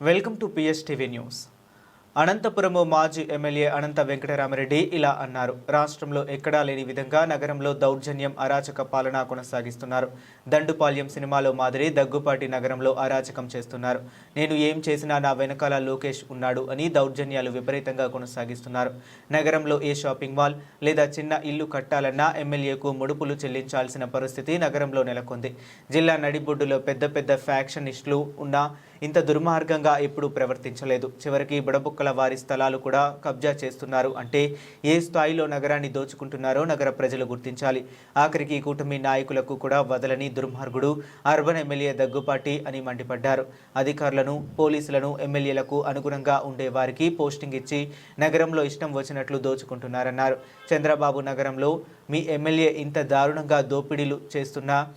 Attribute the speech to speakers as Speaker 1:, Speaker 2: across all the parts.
Speaker 1: Welcome to PS TV news Anantapuram మాజీ MLA అనంత వెంకటరామరెడ్డి ఇలా అన్నారు. రాష్ట్రంలో ఎక్కడా లేని విధంగా నగరంలో దౌర్జన్యం అరాచక పాలన కొనసాగిస్తున్నారు. దండుపాల్యం సినిమాలో మాదిరి దగ్గుపాటి నగరంలో అరాచకం చేస్తున్నారు. నేను ఏం చేసినా నా వెనకాల లోకేష్ ఉన్నాడు అని దౌర్జన్యాలు విపరీతంగా కొనసాగిస్తున్నారు. నగరంలో ఏ షాపింగ్ మాల్ లేదా చిన్న ఇల్లు కట్టాలన్నా ఎమ్మెల్యేకు ముడుపులు చెల్లించాల్సిన పరిస్థితి నగరంలో నెలకొంది. జిల్లా నడిబొడ్డులో పెద్ద పెద్ద ఫ్యాక్షనిస్టులు ఉన్నా ఇంత దుర్మార్గంగా ఎప్పుడూ ప్రవర్తించలేదు. చివరికి బుడబుక్కల వారి స్థలాలు కూడా కబ్జా చేస్తున్నారు. అంటే ఏ స్థాయిలో నగరాన్ని దోచుకుంటున్నారో నగర ప్రజలు గుర్తించాలి. ఆఖరికి కూటమి నాయకులకు కూడా వదలని దుర్మార్గుడు అర్బన్ ఎమ్మెల్యే దగ్గుపాటి అని మండిపడ్డారు. అధికారులను పోలీసులను ఎమ్మెల్యేలకు అనుగుణంగా ఉండే వారికి పోస్టింగ్ ఇచ్చి నగరంలో ఇష్టం వచ్చినట్లు దోచుకుంటున్నారన్నారు. చంద్రబాబు నగరంలో మీ ఎమ్మెల్యే ఇంత దారుణంగా దోపిడీలు చేస్తున్నా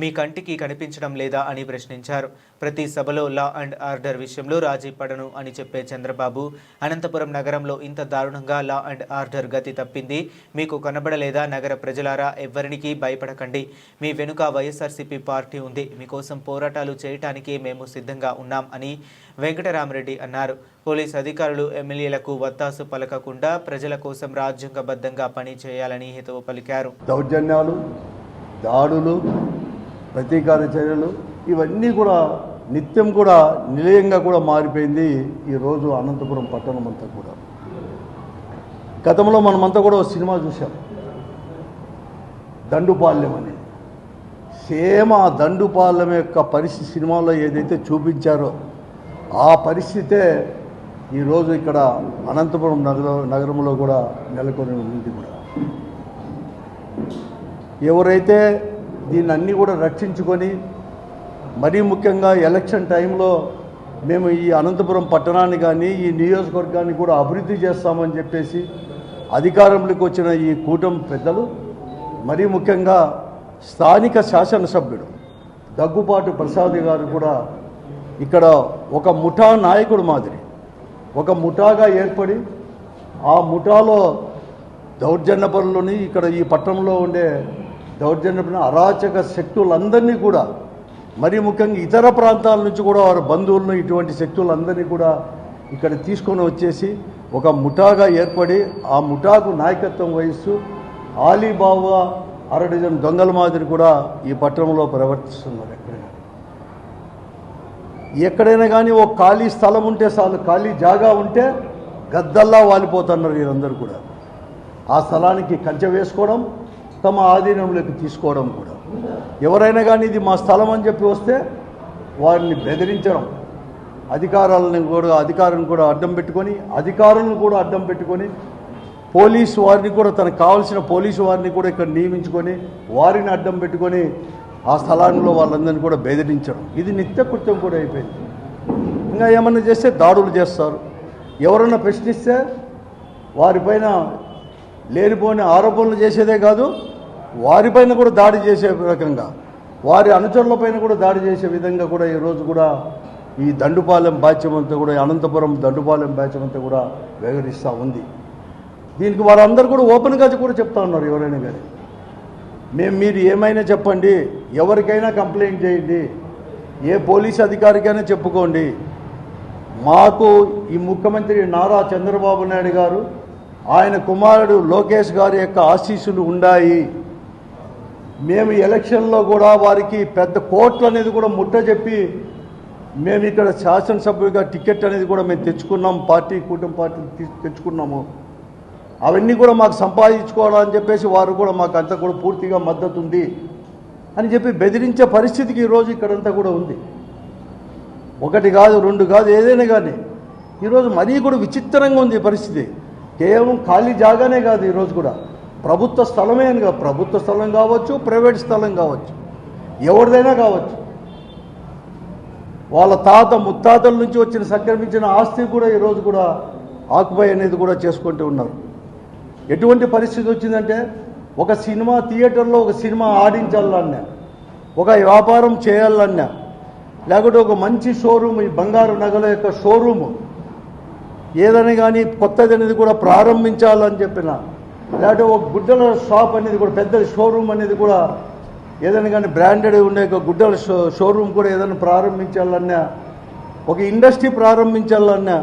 Speaker 1: మీ కంటికి కనిపించడం లేదా అని ప్రశ్నించారు. ప్రతి సభలో లా అండ్ ఆర్డర్ విషయంలో రాజీ పడను అని చెప్పే చంద్రబాబు అనంతపురం నగరంలో ఇంత దారుణంగా లా అండ్ ఆర్డర్ గతి తప్పింది. మీకు కనబడలేదా నగర ప్రజలారా? ఎవరినికీ భయపడకండి. మీ వెనుక వైఎస్ఆర్సీపీ పార్టీ ఉంది. మీకోసం పోరాటాలు చేయటానికి మేము సిద్ధంగా ఉన్నాం అని వెంకటరామరెడ్డి అన్నారు. పోలీస్ అధికారులు ఎమ్మెల్యేలకు వత్తాసు పలకకుండా ప్రజల కోసం రాజ్యాంగబద్ధంగా పని చేయాలని హితవు పలికారు.
Speaker 2: దౌర్జన్యాలు దాడులు ప్రతీకార చర్యలు ఇవన్నీ కూడా నిత్యం కూడా నిలయంగా కూడా మారిపోయింది ఈరోజు అనంతపురం పట్టణం అంతా కూడా. గతంలో మనమంతా కూడా ఒక సినిమా చూసాం దండుపాల్యం అని. సేమ్ ఆ దండుపాలెం యొక్క పరిస్థితి సినిమాలో ఏదైతే చూపించారో ఆ పరిస్థితే ఈరోజు ఇక్కడ అనంతపురం నగర నగరంలో కూడా నెలకొని ఉంది కూడా. ఎవరైతే దీన్ని అన్నీ కూడా రక్షించుకొని మరీ ముఖ్యంగా ఎలక్షన్ టైంలో మేము ఈ అనంతపురం పట్టణాన్ని కానీ ఈ నియోజకవర్గాన్ని కూడా అభివృద్ధి చేస్తామని చెప్పేసి అధికారంలోకి వచ్చిన ఈ కూటమి పెద్దలు మరీ ముఖ్యంగా స్థానిక శాసనసభ్యుడు దగ్గుబాటు ప్రసాద్ గారు కూడా ఇక్కడ ఒక ముఠా నాయకుడు మాదిరి ఒక ముఠాగా ఏర్పడి ఆ ముఠాలో దౌర్జన్యపరులని ఇక్కడ ఈ పట్టణంలో ఉండే దౌర్జన్యపడిన అరాచక శక్తులందరినీ కూడా మరీ ముఖ్యంగా ఇతర ప్రాంతాల నుంచి కూడా వారి బంధువులను ఇటువంటి శక్తులందరినీ కూడా ఇక్కడ తీసుకొని వచ్చేసి ఒక ముఠాగా ఏర్పడి ఆ ముఠాకు నాయకత్వం వహిస్తూ ఆలీబాబా అరడిజన్ దొంగల మాదిరి కూడా ఈ పట్టణంలో ప్రవర్తిస్తున్నారు ఎక్కడైనా. ఎక్కడైనా కానీ ఒక ఖాళీ స్థలం ఉంటే చాలు ఖాళీ జాగా ఉంటే గద్దల్లా వాలిపోతున్నారు వీరందరూ కూడా. ఆ స్థలానికి కంచె వేసుకోవడం తమ ఆధీనంలోకి తీసుకోవడం కూడా. ఎవరైనా కానీ ఇది మా స్థలం అని చెప్పి వస్తే వారిని బెదిరించడం. అధికారాలను కూడా అధికారులను కూడా అడ్డం పెట్టుకొని అధికారులను కూడా అడ్డం పెట్టుకొని పోలీసు వారిని కూడా తనకు కావాల్సిన పోలీసు వారిని కూడా ఇక్కడ నియమించుకొని వారిని అడ్డం పెట్టుకొని ఆ స్థలాల్లో వాళ్ళందరినీ కూడా బెదిరించడం. ఇది నిత్య కృత్యం కూడా అయిపోయింది. ఇంకా ఏమన్నా చేస్తే దాడులు చేస్తారు. ఎవరన్నా ప్రశ్నిస్తే వారిపైన లేనిపోని ఆరోపణలు చేసేదే కాదు వారిపైన కూడా దాడి చేసే రకంగా వారి అనుచరులపైన కూడా దాడి చేసే విధంగా కూడా ఈరోజు కూడా ఈ దండుపాలెం బాధ్యం అంతా కూడా అనంతపురం దండుపాలెం బాధ్యం అంతా కూడా వ్యవహరిస్తూ ఉంది. దీనికి వారందరూ కూడా ఓపెన్గా కూడా చెప్తా ఉన్నారు ఎవరైనా కానీ. మేము మీరు ఏమైనా చెప్పండి ఎవరికైనా కంప్లైంట్ చేయండి ఏ పోలీస్ అధికారికైనా చెప్పుకోండి. మాకు ఈ ముఖ్యమంత్రి నారా చంద్రబాబు నాయుడు గారు ఆయన కుమారుడు లోకేష్ గారి యొక్క ఆశీస్సులు ఉన్నాయి మేము ఎలక్షన్లో కూడా వారికి పెద్ద కోట్లు అనేది కూడా ముట్ట చెప్పి మేము ఇక్కడ శాసనసభ్యుడిగా టికెట్ అనేది కూడా మేము తెచ్చుకున్నాం పార్టీ కూటమి పార్టీ తీ- తెచ్చుకున్నాము. అవన్నీ కూడా మాకు సంపాదించుకోవాలని చెప్పేసి వారు కూడా మాకు అంతా కూడా పూర్తిగా మద్దతు ఉంది అని చెప్పి బెదిరించే పరిస్థితికి ఈరోజు ఇక్కడంతా కూడా ఉంది. ఒకటి కాదు రెండు కాదు ఏదైనా కానీ. ఈరోజు మరీ కూడా విచిత్రంగా ఉంది పరిస్థితి. కేవలం ఖాళీ జాగానే కాదు ఈరోజు కూడా. ప్రభుత్వ స్థలమే అని కాదు ప్రభుత్వ స్థలం కావచ్చు ప్రైవేట్ స్థలం కావచ్చు ఎవరిదైనా కావచ్చు. వాళ్ళ తాత ముత్తాతల నుంచి వచ్చిన సంక్రమించిన ఆస్తి కూడా ఈరోజు కూడా ఆకుపై అనేది కూడా చేసుకుంటూ ఉన్నారు. ఎటువంటి పరిస్థితి వచ్చిందంటే ఒక సినిమా థియేటర్లో ఒక సినిమా ఆడించాలన్నా ఒక వ్యాపారం చేయాలన్నా లేకుంటే ఒక మంచి షోరూమ్ ఈ బంగారు నగల యొక్క షోరూము ఏదని కానీ కొత్తది అనేది కూడా ప్రారంభించాలని చెప్పిన. లేకపోతే ఒక గుడ్డల షాప్ అనేది కూడా పెద్ద షోరూమ్ అనేది కూడా ఏదైనా కానీ బ్రాండెడ్ ఉండే ఒక గుడ్డల షో షోరూమ్ కూడా ఏదైనా ప్రారంభించాలన్నా ఒక ఇండస్ట్రీ ప్రారంభించాలన్నా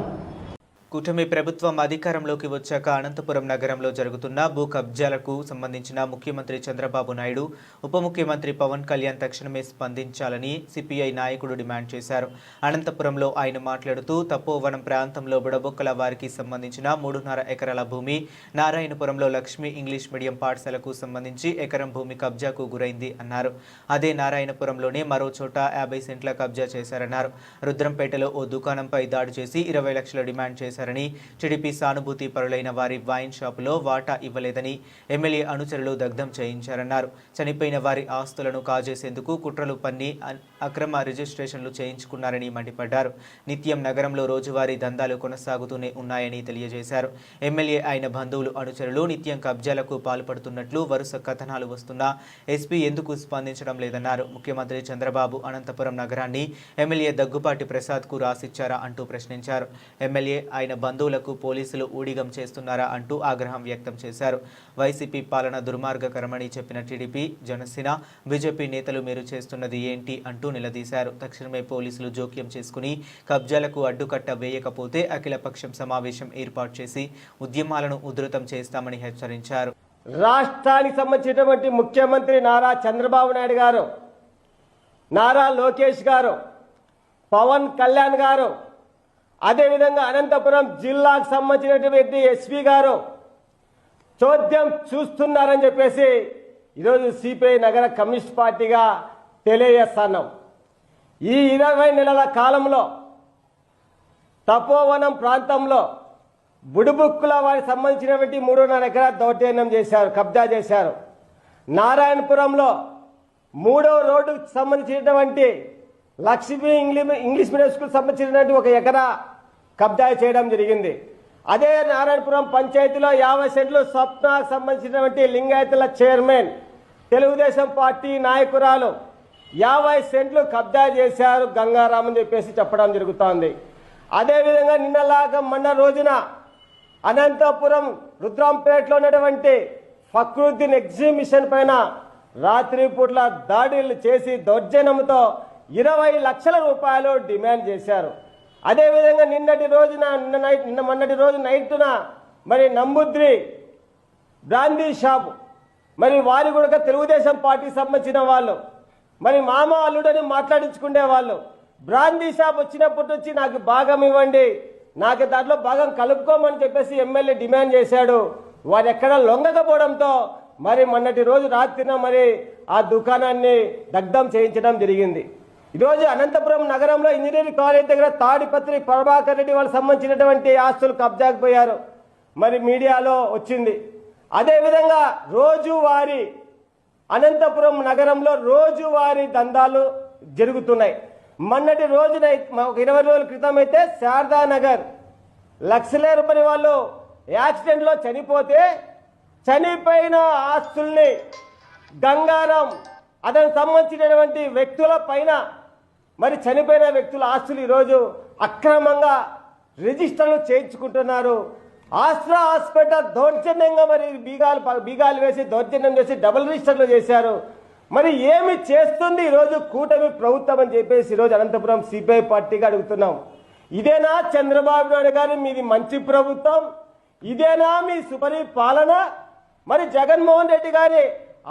Speaker 1: కూటమి ప్రభుత్వం అధికారంలోకి వచ్చాక అనంతపురం నగరంలో జరుగుతున్న భూ కబ్జాలకు సంబంధించిన ముఖ్యమంత్రి చంద్రబాబు నాయుడు ఉప ముఖ్యమంత్రి పవన్ కళ్యాణ్ తక్షణమే స్పందించాలని సిపిఐ నాయకుడు డిమాండ్ చేశారు. అనంతపురంలో ఆయన మాట్లాడుతూ తపోవనం ప్రాంతంలో బుడబొక్కల వారికి సంబంధించిన మూడున్నర ఎకరాల భూమి నారాయణపురంలో లక్ష్మీ ఇంగ్లీష్ మీడియం పాఠశాలకు సంబంధించి ఎకరం భూమి కబ్జాకు గురైంది అన్నారు. అదే నారాయణపురంలోనే మరో చోట యాభై సెంట్ల కబ్జా చేశారన్నారు. రుద్రంపేటలో ఓ దుకాణంపై దాడి చేసి ఇరవై లక్షల డిమాండ్ చేశారు. చేశారని టీడీపీ సానుభూతి పరులైన వారి వైన్ షాపులో వాటా ఇవ్వలేదని ఎమ్మెల్యే అనుచరులు దగ్ధం చేయించారన్నారు. చనిపోయిన వారి ఆస్తులను కాజేసేందుకు కుట్రలు పన్ని అక్రమ రిజిస్ట్రేషన్లు చేయించుకున్నారని మండిపడ్డారు. నిత్యం నగరంలో రోజువారీ దందాలు కొనసాగుతూనే ఉన్నాయని తెలియజేశారు. ఎమ్మెల్యే ఆయన బంధువులు అనుచరులు నిత్యం కబ్జాలకు పాల్పడుతున్నట్లు వరుస కథనాలు వస్తున్నా ఎస్పీ ఎందుకు స్పందించడం లేదన్నారు. ముఖ్యమంత్రి చంద్రబాబు అనంతపురం నగరాన్ని ఎమ్మెల్యే దగ్గుపాటి ప్రసాద్కు రాసిచ్చారా అంటూ ప్రశ్నించారు. ఎమ్మెల్యే ఆయన బంధువులకు పోలీసులు ఊడిగం చేస్తున్నారా అంటూ ఆగ్రహం వ్యక్తం చేశారు. వైసీపీ పాలన దుర్మార్గకరమని చెప్పిన టీడీపీ జనసేన బీజేపీ నేతలు మీరు చేస్తున్నది ఏంటి అంటూ నిలదీశారు. తక్షణమే పోలీసులు జోక్యం చేసుకుని కబ్జాలకు అడ్డుకట్ట వేయకపోతే అఖిలపక్షం సమావేశం ఏర్పాటు చేసి ఉద్యమాలను ఉధృతం చేస్తామని హెచ్చరించారు.
Speaker 3: రాష్ట్రానికి సంబంధించినటువంటి ముఖ్యమంత్రి నారా చంద్రబాబు నాయుడు గారు నారా లోకేష్ గారు పవన్ కళ్యాణ్ గారు అదేవిధంగా అనంతపురం జిల్లాకు సంబంధించినటువంటి ఎస్పీ గారు చోద్యం చూస్తున్నారని చెప్పేసి ఈరోజు సిపిఐ నగర కమ్యూనిస్ట్ పార్టీగా తెలియజేస్తున్నాం. ఈ ఇరవై నెలల కాలంలో తపోవనం ప్రాంతంలో బుడుబుక్కుల వారికి సంబంధించినటువంటి మూడున్నర ఎకరా దౌర్జన్యం చేశారు కబ్జా చేశారు. నారాయణపురంలో మూడో రోడ్డుకు సంబంధించినటువంటి Lakshmi English English medium school సంబంధించినటువంటి ఒక ఎకరా కబ్జా చేయడం జరిగింది. అదే నారాయణపురం పంచాయతీలో యాభై సెంట్లు స్వప్నకు సంబంధించినటువంటి లింగాయతుల చైర్మన్ తెలుగుదేశం పార్టీ నాయకురాలు యాభై సెంట్లు కబ్జా చేశారు గంగారాం అని చెప్పేసి చెప్పడం జరుగుతోంది. అదేవిధంగా నిన్నలాగా మొన్న రోజున అనంతపురం రుద్రాంపేటలో ఉన్నటువంటి ఫక్రుద్దీన్ ఎగ్జిబిషన్ పైన రాత్రిపూట్ల దాడులు చేసి దౌర్జన్యంతో ఇరవై లక్షల రూపాయలు డిమాండ్ చేశారు. అదేవిధంగా నిన్నటి రోజున నిన్న నైట్ నిన్న మొన్నటి రోజు నైట్న మరి నంబుద్రి బ్రాందీ షాప్ మరి వారి కూడా తెలుగుదేశం పార్టీకి సంబంధించిన వాళ్ళు మరి మామ అల్లుడని మాట్లాడించుకునే వాళ్ళు బ్రాందీ షాప్ వచ్చినప్పటి నుంచి నాకు భాగం ఇవ్వండి నాకు దాంట్లో భాగం కలుపుకోమని చెప్పేసి ఎమ్మెల్యే డిమాండ్ చేశాడు. వారు ఎక్కడ లొంగకపోవడంతో మరి మొన్నటి రోజు రాత్రిన మరి ఆ దుకాణాన్ని దగ్ధం చేయించడం జరిగింది. ఈరోజు అనంతపురం నగరంలో ఇంజనీరింగ్ కాలేజ్ దగ్గర తాడిపత్రి ప్రభాకర్ రెడ్డి వాళ్ళకి సంబంధించినటువంటి ఆస్తులు కబ్జాకు పోయారు. మరి మీడియాలో వచ్చింది. అదేవిధంగా రోజువారీ అనంతపురం నగరంలో రోజువారీ దందాలు జరుగుతున్నాయి. మొన్నటి రోజున ఒక ఇరవై రోజుల క్రితం అయితే శారదా నగర్ రూపాయల వాళ్ళు యాక్సిడెంట్లో చనిపోతే చనిపోయిన ఆస్తుల్ని గంగారం అతనికి సంబంధించినటువంటి వ్యక్తుల పైన మరి చనిపోయిన వ్యక్తుల ఆస్తులు ఈరోజు అక్రమంగా రిజిస్టర్లు చేయించుకుంటున్నారు. ఆస్ట్రా హాస్పిటల్ దౌర్జన్యంగా మరి బీగాలు బీగాలు వేసి దౌర్జన్యం చేసి డబుల్ రిజిస్టర్లు చేశారు. మరి ఏమి చేస్తుంది ఈరోజు కూటమి ప్రభుత్వం అని చెప్పేసి ఈరోజు అనంతపురం సిపిఐ పార్టీగా అడుగుతున్నాం. ఇదేనా చంద్రబాబు నాయుడు గారు మీది మంచి ప్రభుత్వం? ఇదేనా మీ సుపరి పాలన మరి జగన్మోహన్ రెడ్డి గారి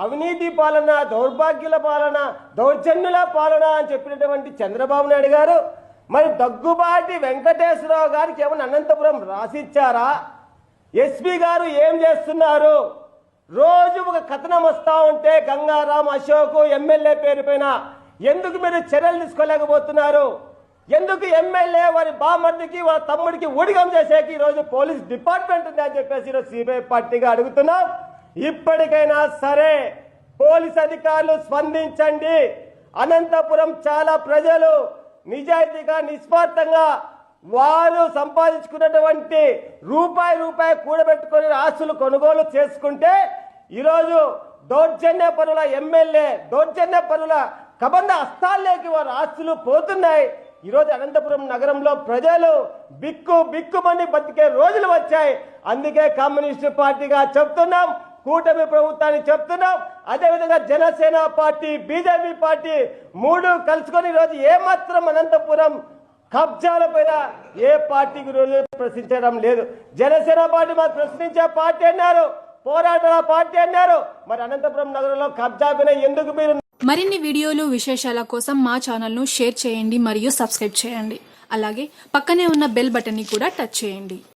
Speaker 3: అవినీతి పాలన దౌర్భాగ్యుల పాలన దౌర్జన్యుల పాలన అని చెప్పినటువంటి చంద్రబాబు నాయుడు గారు మరి దగ్గుబాటి వెంకటేశ్వరరావు గారికి ఏమైనా అనంతపురం రాసిచ్చారా? ఎస్పీ గారు ఏం చేస్తున్నారు? రోజు ఒక కథనం వస్తా ఉంటే గంగారాం అశోక్ ఎమ్మెల్యే పేరు ఎందుకు మీరు చర్యలు తీసుకోలేకపోతున్నారు? ఎందుకు ఎమ్మెల్యే వారి బామర్దికి వాళ్ళ తమ్ముడికి ఊడిగం చేసేకి ఈరోజు పోలీస్ డిపార్ట్మెంట్ ఉంది అని చెప్పేసి ఈరోజు సిబిఐ పార్టీగా అడుగుతున్నాం. ఇప్పటికైనా సరే పోలీస్ అధికారులు స్పందించండి. అనంతపురం చాలా ప్రజలు నిజాయితీగా నిస్వార్థంగా వారు సంపాదించుకున్నటువంటి రూపాయి రూపాయి కూడబెట్టుకొని ఆస్తులు కొనుగోలు చేసుకుంటే ఈరోజు దౌర్జన్య పనుల ఎమ్మెల్యే దౌర్జన్య పనుల కబంధ హస్తాల్లోకి వారి ఆస్తులు పోతున్నాయి. ఈరోజు అనంతపురం నగరంలో ప్రజలు బిక్కు బిక్కుమని బతికే రోజులు వచ్చాయి. అందుకే కమ్యూనిస్టు పార్టీగా చెప్తున్నాం. కూటమి ప్రభుత్వాన్ని చెప్తున్నాం. అదేవిధంగా జనసేన పార్టీ బీజేపీ పార్టీ మూడు కలుసుకొని ఈరోజు ఏమాత్రం అనంతపురం కబ్జాల పైన ఏ పార్టీకి రోజు ప్రశ్నించడం లేదు. జనసేన పార్టీ మాకు ప్రశ్నించే పార్టీ అన్నారు. పోరాటాల పార్టీ అన్నారు. మరి అనంతపురం నగరంలో కబ్జా పైన ఎందుకు మీరు
Speaker 4: మరిన్ని వీడియోలు విశేషాల కోసం మా ఛానల్ను షేర్ చేయండి మరియు సబ్స్క్రైబ్ చేయండి. అలాగే పక్కనే ఉన్న బెల్ బటన్ని కూడా టచ్ చేయండి.